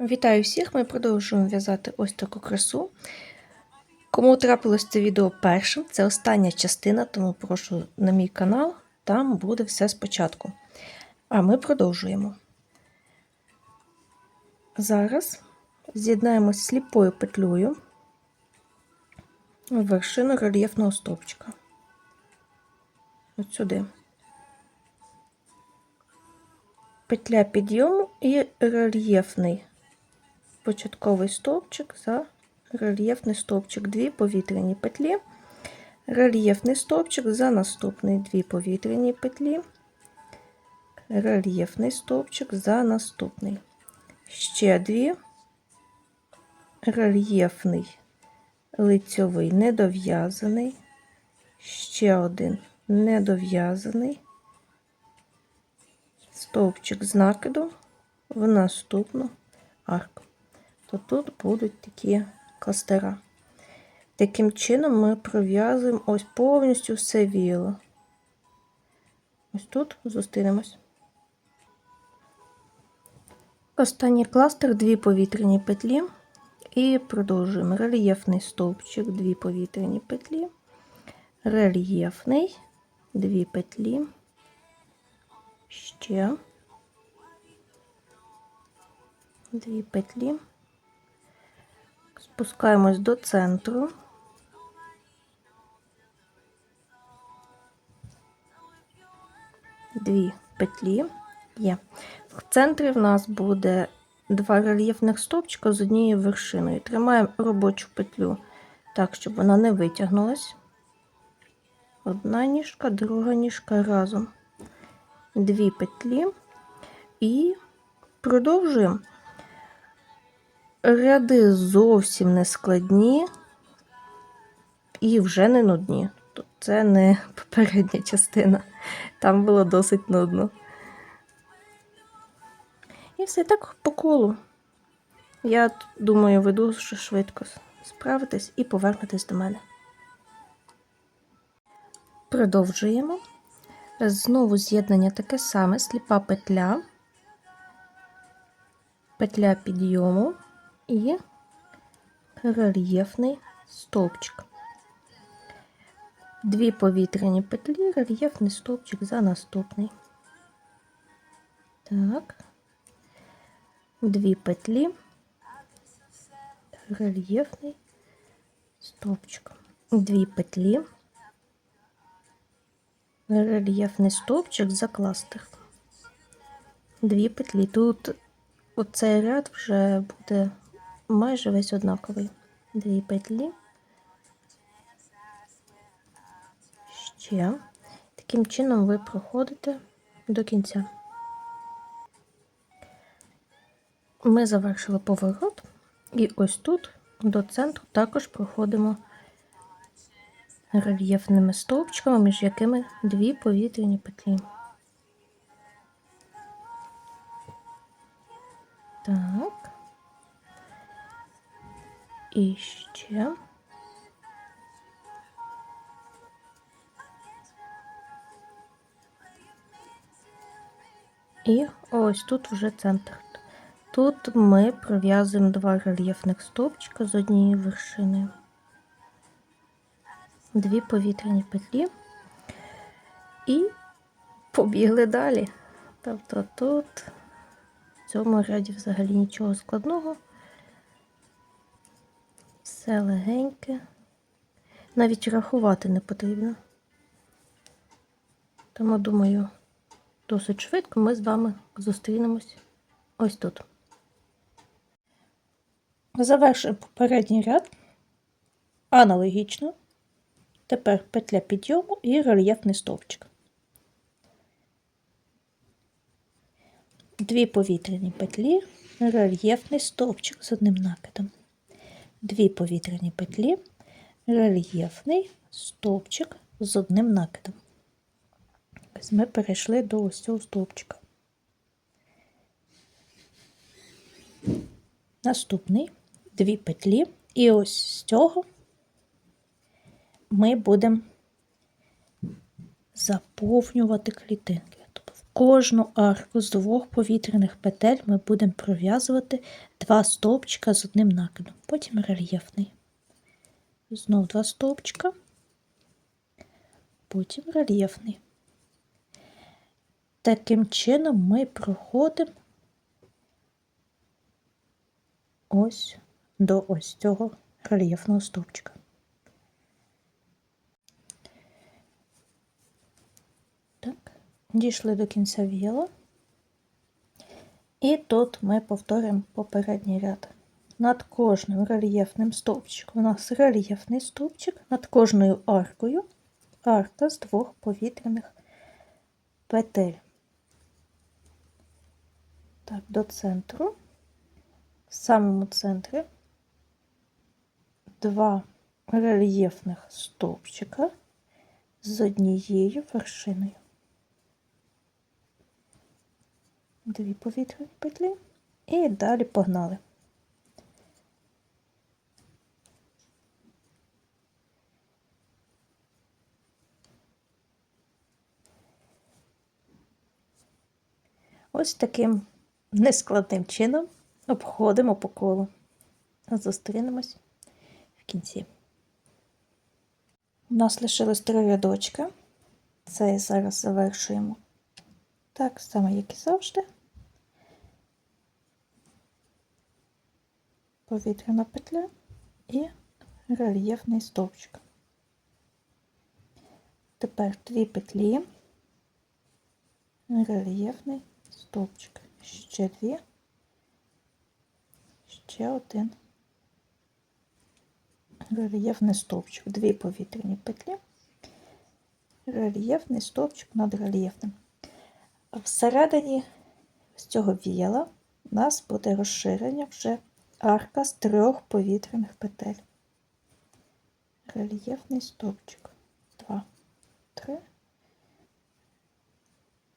Вітаю всіх! Ми продовжуємо в'язати ось таку красу. Кому трапилось це відео першим, це остання частина, тому прошу на мій канал, там буде все спочатку. А ми продовжуємо. Зараз з'єднаємо сліпою петлею вершину рельєфного стовпчика. От сюди. Петля підйому і рельєфний початковий стовпчик за рельєфний стовпчик, дві повітряні петлі, рельєфний стовпчик за наступний. Дві повітряні петлі, рельєфний стовпчик за наступний. Ще дві, рельєфний лицьовий недов'язаний, ще один недов'язаний, стовпчик з накиду в наступну арку то тут будуть такі кластера. Таким чином ми пров'язуємо ось повністю все віло. Ось тут зустрінемось. Останній кластер дві повітряні петлі. І продовжуємо рельєфний стовпчик, дві повітряні петлі, рельєфний, дві петлі, ще дві петлі. Спускаємось до центру. Дві петлі є. В центрі в нас буде два рельєфних стовпчика з однією вершиною. Тримаємо робочу петлю так, щоб вона не витягнулась. Одна ніжка, друга ніжка разом. Дві петлі і продовжуємо. Ряди зовсім не складні і вже не нудні. Це не попередня частина. Там було досить нудно. І все так по колу. Я думаю, ви дуже швидко справитесь і повернетесь до мене. Продовжуємо. Знову з'єднання таке саме: сліпа петля, петля підйому і рельєфний стовпчик. Дві повітряні петлі, рельєфний стовпчик за наступний. Так, дві петлі, рельєфний стовпчик, дві петлі, рельєфний стовпчик за кластер. Дві петлі. Тут оцей ряд вже буде майже весь однаковий. Дві петлі. Ще. Таким чином ви проходите до кінця. Ми завершили поворот, і ось тут до центру також проходимо рельєфними стовпчиками, між якими дві повітряні петлі. Так. І ще. І ось тут вже центр. Тут ми пров'язуємо два рельєфних стовпчика з однією вершиною, дві повітряні петлі і побігли далі. Тобто тут в цьому ряді взагалі нічого складного все легеньке. Навіть рахувати не потрібно. Тому, думаю, досить швидко ми з вами зустрінемось ось тут. Завершуємо попередній ряд. Аналогічно. Тепер петля підйому і рельєфний стовпчик. Дві повітряні петлі, рельєфний стовпчик з одним накидом дві повітряні петлі, рельєфний стовпчик з одним накидом. Ось ми перейшли до ось цього стовпчика. Наступний дві петлі, і ось з цього ми будемо заповнювати клітинки. Кожну арку з двох повітряних петель ми будемо пров'язувати два стовпчика з одним накидом, потім рельєфний. Знов два стовпчика, потім рельєфний. Таким чином ми проходимо ось до ось цього рельєфного стовпчика. Так, дійшли до кінця віла. І тут ми повторимо попередній ряд. Над кожним рельєфним стовпчиком у нас рельєфний стовпчик, над кожною аркою арка з двох повітряних петель. Так, до центру. В самому центрі два рельєфних стовпчика з однією вершиною. Дві повітряні петлі і далі погнали. Ось таким нескладним чином обходимо по колу. Зустрінемось в кінці. У нас лишилось три рядочки. Це зараз завершуємо так само, як і завжди. Повітряна петля і рельєфний стовпчик. Тепер дві петлі, рельєфний стовпчик, ще дві, ще один рельєфний стовпчик, дві повітряні петлі, рельєфний стовпчик над рельєфним. Всередині з цього віяла у нас буде розширення вже арка з трьох повітряних петель. Рельєфний стовпчик. Два, три.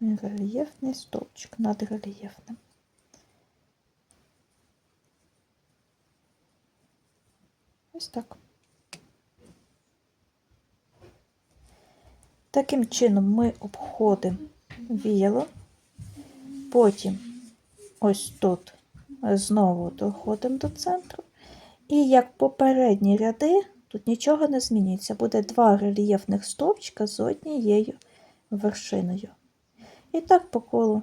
Рельєфний стовпчик над рельєфним. Ось так. Таким чином ми обходимо віяло, потім ось тут знову доходимо до центру. І як попередні ряди, тут нічого не змінюється. Буде два рельєфних стовпчика з однією вершиною. І так по колу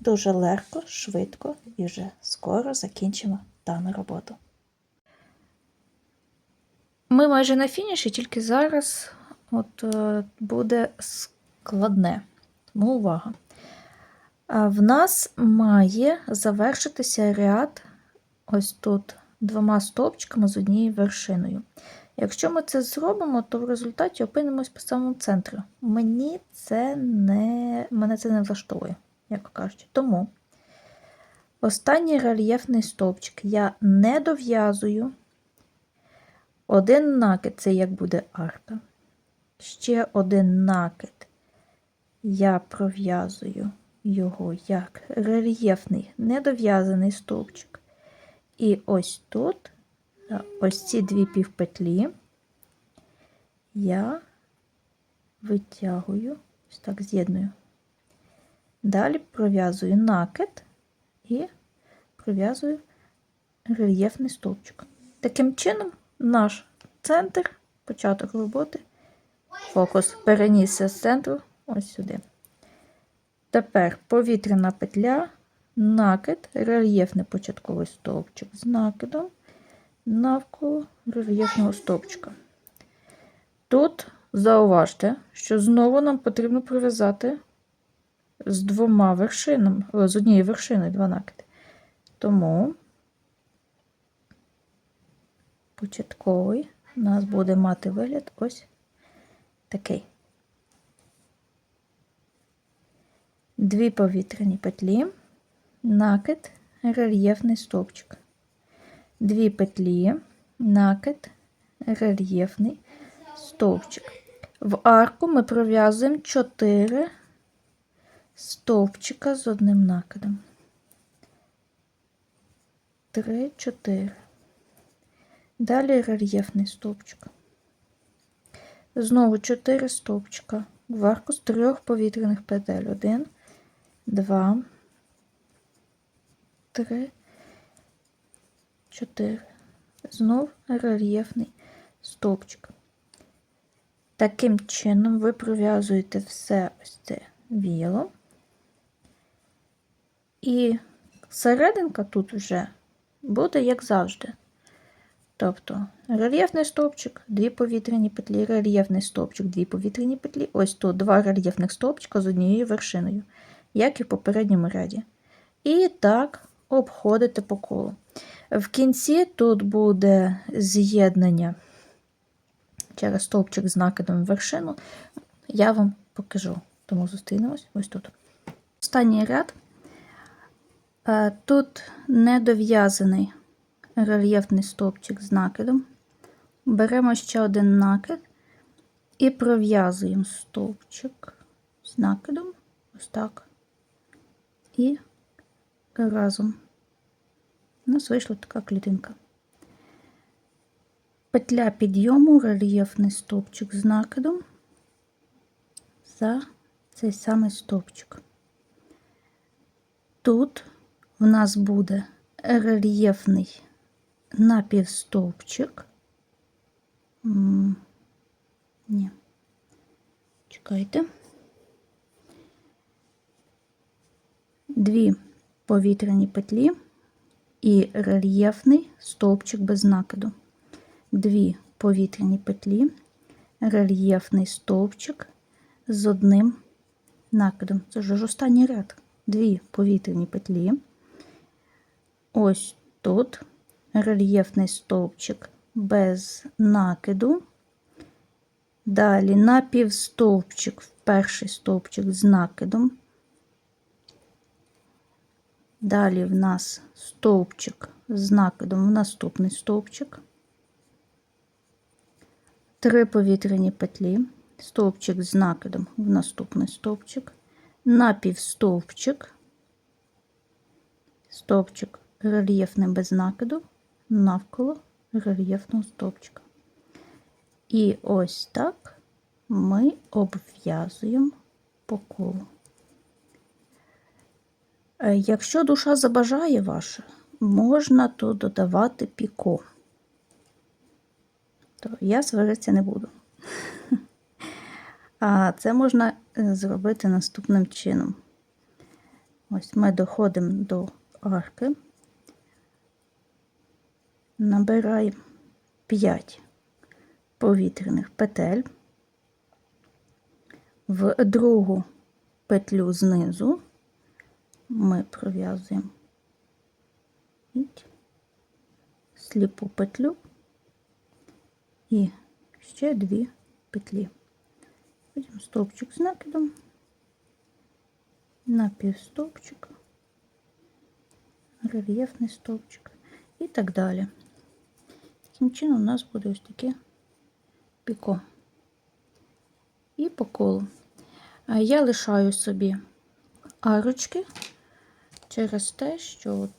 дуже легко, швидко і вже скоро закінчимо дану роботу. Ми майже на фініші, тільки зараз от, е, буде складне. Тому увага. В нас має завершитися ряд ось тут двома стовпчиками з однією вершиною. Якщо ми це зробимо, то в результаті опинимось по самому центру. Мені це не, мене це не влаштовує, як кажуть. Тому останній рельєфний стовпчик я не дов'язую. Один накид це як буде арка. Ще один накид. Я пров'язую його як рельєфний недов'язаний стовпчик. І ось тут, ось ці дві півпетлі, я витягую, ось так з'єдную. Далі пров'язую накид і пров'язую рельєфний стовпчик. Таким чином, наш центр, початок роботи, фокус перенісся з центру ось сюди. Тепер повітряна петля, накид, рельєфний початковий стовпчик з накидом навколо рельєфного стовпчика. Тут зауважте, що знову нам потрібно пров'язати з двома вершинами, з однією вершиною два накиди. Тому початковий у нас буде мати вигляд ось такий. Дві повітряні петлі, накид, рельєфний стовпчик. Дві петлі, накид, рельєфний стовпчик. В арку ми пров'язуємо 4 стовпчика з одним накидом. 3, 4. Далі рельєфний стовпчик. Знову 4 стовпчика в арку з трьох повітряних петель. 1, два, три, чотири. Знов рельєфний стовпчик. Таким чином ви пров'язуєте все ось це віло. І серединка тут вже буде як завжди. Тобто рельєфний стовпчик, дві повітряні петлі, рельєфний стовпчик, дві повітряні петлі. Ось тут два рельєфних стовпчика з однією вершиною, як і в попередньому ряді. І так обходите по колу. В кінці тут буде з'єднання через стовпчик з накидом в вершину. Я вам покажу. Тому зустрінемось ось тут. Останній ряд. Е, Тут недов'язаний рельєфний стовпчик з накидом. Беремо ще один накид і пров'язуємо стовпчик з накидом. Ось так. І разом. У нас вийшла така клітинка. Петля підйому, рельєфний стовпчик з накидом за цей самий стовпчик. Тут в нас буде рельєфний напівстовпчик. Ні. Чекайте. Дві повітряні петлі і рельєфний стовпчик без накиду. Дві повітряні петлі, рельєфний стовпчик з одним накидом. Це ж останній ряд. Дві повітряні петлі. Ось тут рельєфний стовпчик без накиду. Далі напівстовпчик перший стовпчик з накидом. Далі в нас стовпчик з накидом в наступний стовпчик. Три повітряні петлі, стовпчик з накидом в наступний стовпчик, напівстовпчик, стовпчик рельєфний без накиду навколо рельєфного стовпчика. І ось так ми обв'язуємо по колу. Е, Якщо душа забажає ваша, можна то додавати піко. То я сваритися не буду. А це можна е, зробити наступним чином. Ось ми доходимо до арки, набираємо 5 повітряних петель, в другу петлю знизу ми пров'язуємо сліпу петлю і ще дві петлі. Потім стовпчик з накидом, напівстовпчик, рельєфний стовпчик і так далі. Таким чином у нас буде ось таке піко. І по колу. Я лишаю собі арочки через те, що от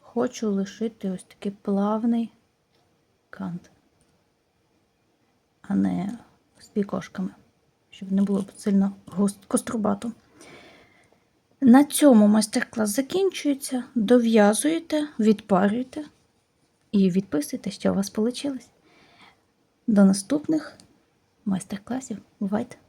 хочу лишити ось такий плавний кант, а не з пікошками, щоб не було сильно кострубато. На цьому майстер-клас закінчується. Дов'язуєте, відпарюєте і відписуйте, що у вас вийшло. До наступних майстер-класів. Бувайте!